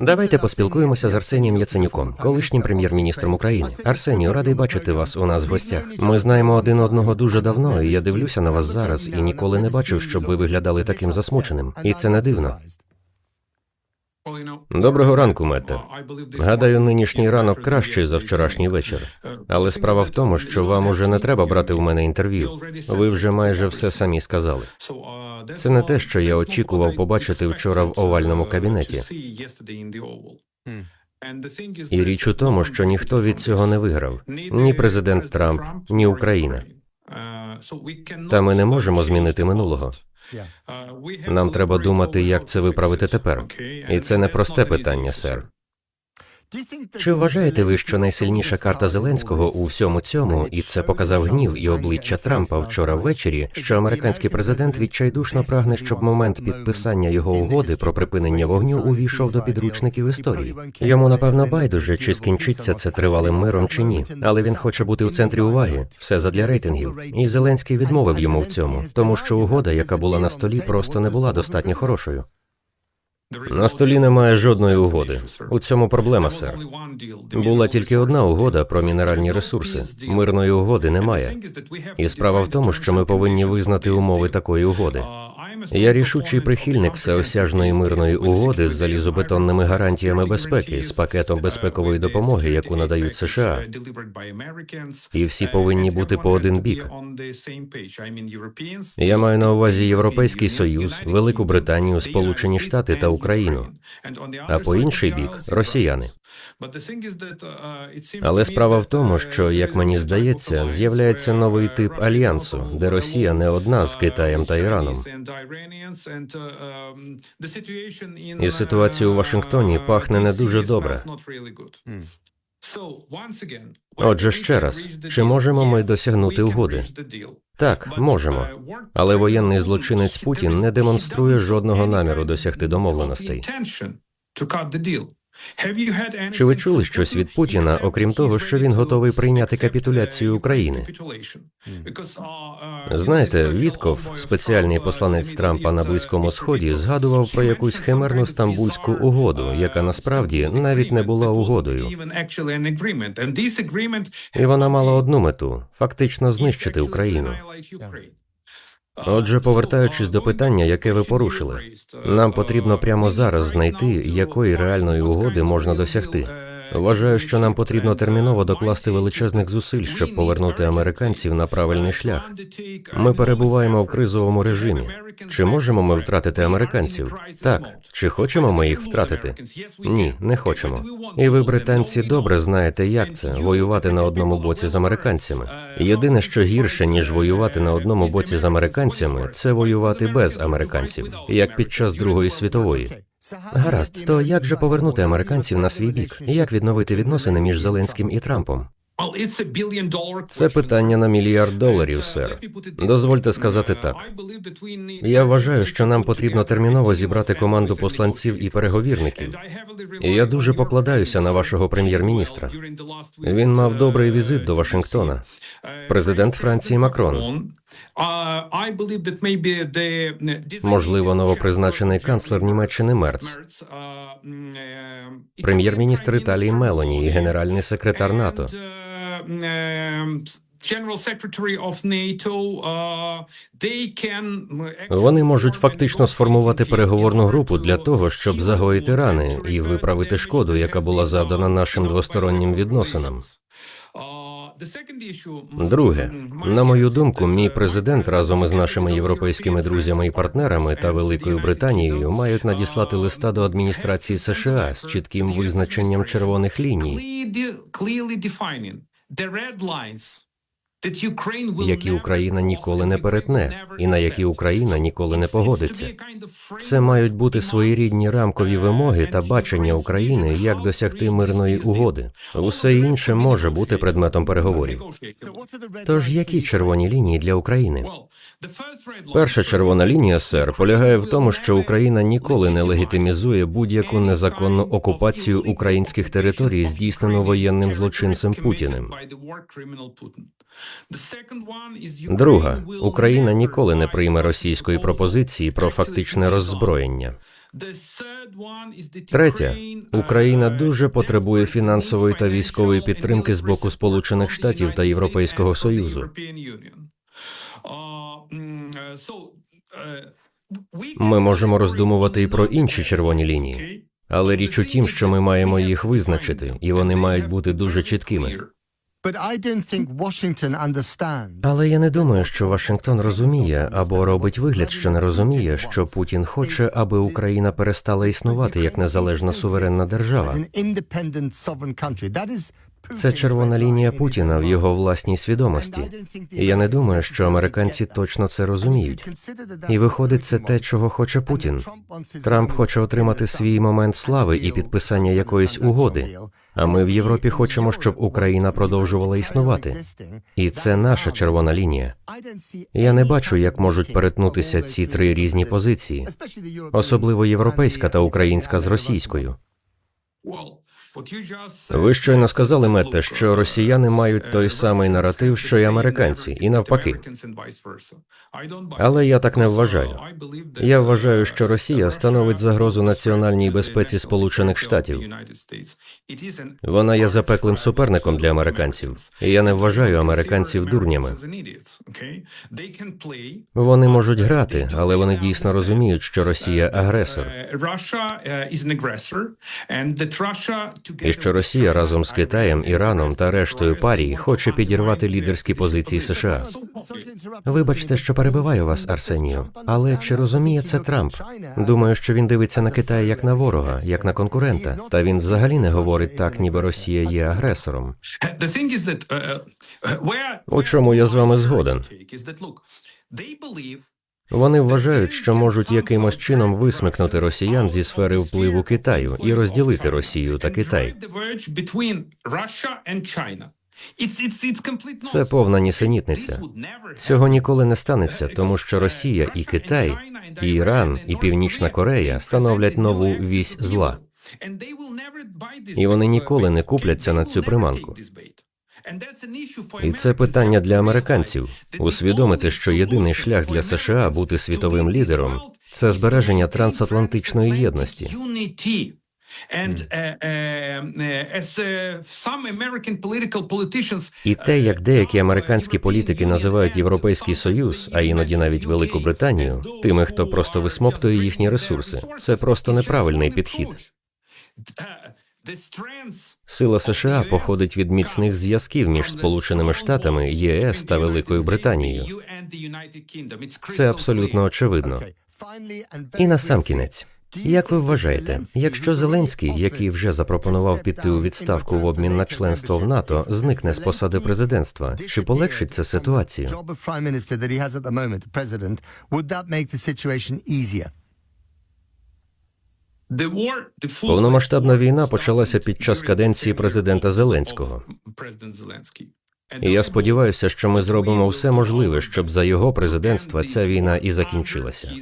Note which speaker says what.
Speaker 1: Давайте поспілкуємося з Арсенієм Яценюком, колишнім прем'єр-міністром України. Арсенію, радий бачити вас у нас в гостях. Ми знаємо один одного дуже давно, і я дивлюся на вас зараз і ніколи не бачив, щоб ви виглядали таким засмученим. І це не дивно. Доброго ранку, Метте. Гадаю, нинішній ранок кращий за вчорашній вечір. Але справа в тому, що вам уже не треба брати у мене інтерв'ю. Ви вже майже все самі сказали. Це не те, що я очікував побачити вчора в овальному кабінеті. І річ у тому, що ніхто від цього не виграв ні президент Трамп, ні Україна. Та ми не можемо змінити минулого. Нам треба думати, як це виправити тепер. І це не просте питання, сер. Чи вважаєте ви, що найсильніша карта Зеленського у всьому цьому, і це показав гнів і обличчя Трампа вчора ввечері, що американський президент відчайдушно прагне, щоб момент підписання його угоди про припинення вогню увійшов до підручників історії? Йому напевно байдуже, чи скінчиться це тривалим миром чи ні, але він хоче бути у центрі уваги, все задля рейтингів. І Зеленський відмовив йому в цьому, тому що угода, яка була на столі, просто не була достатньо хорошою. На столі немає жодної угоди. У цьому проблема, сер. Була тільки одна угода про мінеральні ресурси. Мирної угоди немає. І справа в тому, що ми повинні визнати умови такої угоди. Я рішучий прихильник всеосяжної мирної угоди з залізобетонними гарантіями безпеки, з пакетом безпекової допомоги, яку надають США. І всі повинні бути по один бік. Я маю на увазі Європейський Союз, Велику Британію, Сполучені Штати та Україну. А по інший бік росіяни. Але справа в тому, що, як мені здається, з'являється новий тип альянсу, де Росія не одна з Китаєм та Іраном. І ситуація у Вашингтоні пахне не дуже добре. Отже, ще раз, чи можемо ми досягнути угоди? Так, можемо. Але воєнний злочинець Путін не демонструє жодного наміру досягти домовленостей. Чи ви чули щось від Путіна, окрім того, що він готовий прийняти капітуляцію України? Знаєте, Вітков, спеціальний посланець Трампа на Близькому Сході, згадував про якусь химерну стамбульську угоду, яка насправді навіть не була угодою. І вона мала одну мету фактично знищити Україну. Отже, повертаючись до питання, яке ви порушили, нам потрібно прямо зараз знайти, якої реальної угоди можна досягти. Вважаю, що нам потрібно терміново докласти величезних зусиль, щоб повернути американців на правильний шлях. Ми перебуваємо в кризовому режимі. Чи можемо ми втратити американців? Так. Чи хочемо ми їх втратити? Ні, не хочемо. І ви, британці, добре знаєте, як це воювати на одному боці з американцями. Єдине, що гірше ніж воювати на одному боці з американцями, це воювати без американців, як під час Другої світової. Гаразд, то як же повернути американців на свій бік? Як відновити відносини між Зеленським і Трампом? Це питання на мільярд доларів, сер. Дозвольте сказати так. Я вважаю, що нам потрібно терміново зібрати команду посланців і переговірників. І я дуже покладаюся на вашого прем'єр-міністра. Він мав добрий візит до Вашингтона. Президент Франції Макрон. Можливо, новопризначений канцлер Німеччини Мерц, прем'єр-міністр Італії Мелоні і генеральний секретар НАТО. Вони можуть фактично сформувати переговорну групу для того, щоб загоїти рани і виправити шкоду, яка була завдана нашим двостороннім відносинам. Друге, на мою думку, мій президент разом із нашими європейськими друзями і партнерами та Великою Британією мають надіслати листа до адміністрації США з чітким визначенням червоних ліній, які Україна ніколи не перетне, і на які Україна ніколи не погодиться. Це мають бути своєрідні рамкові вимоги та бачення України, як досягти мирної угоди. Усе інше може бути предметом переговорів. Тож які червоні лінії для України? Перша червона лінія, сер, полягає в тому, що Україна ніколи не легітимізує будь-яку незаконну окупацію українських територій, здійснену воєнним злочинцем Путіним. Друга Україна ніколи не прийме російської пропозиції про фактичне роззброєння. Третє, Україна дуже потребує фінансової та військової підтримки з боку Сполучених Штатів та Європейського Союзу. Ми можемо роздумувати і про інші червоні лінії, але річ у тім, що ми маємо їх визначити, і вони мають бути дуже чіткими. Але я не думаю, що Вашингтон розуміє або робить вигляд, що не розуміє, що Путін хоче, аби Україна перестала існувати як незалежна суверенна держава. Це червона лінія Путіна в його власній свідомості. І я не думаю, що американці точно це розуміють. І виходить, це те, чого хоче Путін. Трамп хоче отримати свій момент слави і підписання якоїсь угоди. А ми в Європі хочемо, щоб Україна продовжувала існувати. І це наша червона лінія. Я не бачу, як можуть перетнутися ці три різні позиції, особливо європейська та українська з російською. Ви щойно сказали, Метте, що росіяни мають той самий наратив, що й американці, і навпаки. Але я так не вважаю. Я вважаю, що Росія становить загрозу національній безпеці Сполучених Штатів. Вона є запеклим суперником для американців. І я не вважаю американців дурнями. Вони можуть грати, але вони дійсно розуміють, що Росія агресор, і що Росія разом з Китаєм, Іраном та рештою парій хоче підірвати лідерські позиції США. Вибачте, що перебиваю вас, Арсенію, але чи розуміє це Трамп? Думаю, що він дивиться на Китай як на ворога, як на конкурента. Та він взагалі не говорить так, ніби Росія є агресором.
Speaker 2: У чому я з вами згоден?
Speaker 1: Вони вважають, що можуть якимось чином висмикнути росіян зі сфери впливу Китаю і розділити Росію та Китай. Це повна нісенітниця. Цього ніколи не станеться, тому що Росія і Китай, і Іран, і Північна Корея становлять нову вісь зла.
Speaker 2: І вони ніколи не купляться на цю приманку.
Speaker 1: І це питання для американців. Усвідомити, що єдиний шлях для США бути світовим лідером це збереження трансатлантичної єдності. І те, як деякі американські політики називають Європейський Союз, а іноді навіть Велику Британію, тими, хто просто висмоктує їхні ресурси, це просто неправильний підхід. Сила США походить від міцних зв'язків між Сполученими Штатами, ЄС та Великою Британією. Це абсолютно очевидно. І на сам кінець. Як ви вважаєте, якщо Зеленський, який вже запропонував піти у відставку в обмін на членство в НАТО, зникне з посади президентства, чи полегшить це ситуацію? Повномасштабна війна почалася під час каденції президента Зеленського. І я сподіваюся, що ми зробимо все можливе, щоб за його президентства ця війна і закінчилася.